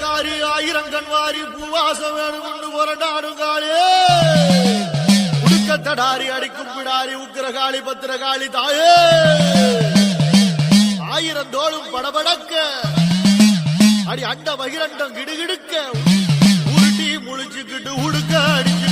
காரி ஆயிரம் கண்வாரி பூவாசம் வேணும் கொண்டு புரண்டாடும் காளே உடுக்கத்தடாரி அடிக்கும் பிடாரி உக்கிரகாளி பத்திரகாளி தாயே. ஆயிரம் தோளும் படபடக்க. அடி அண்ட பகிரண்டம் கிடுகிடுக்க. உருட்டி முழிச்சுக்கிட்டு உடுக்க அடிச்சு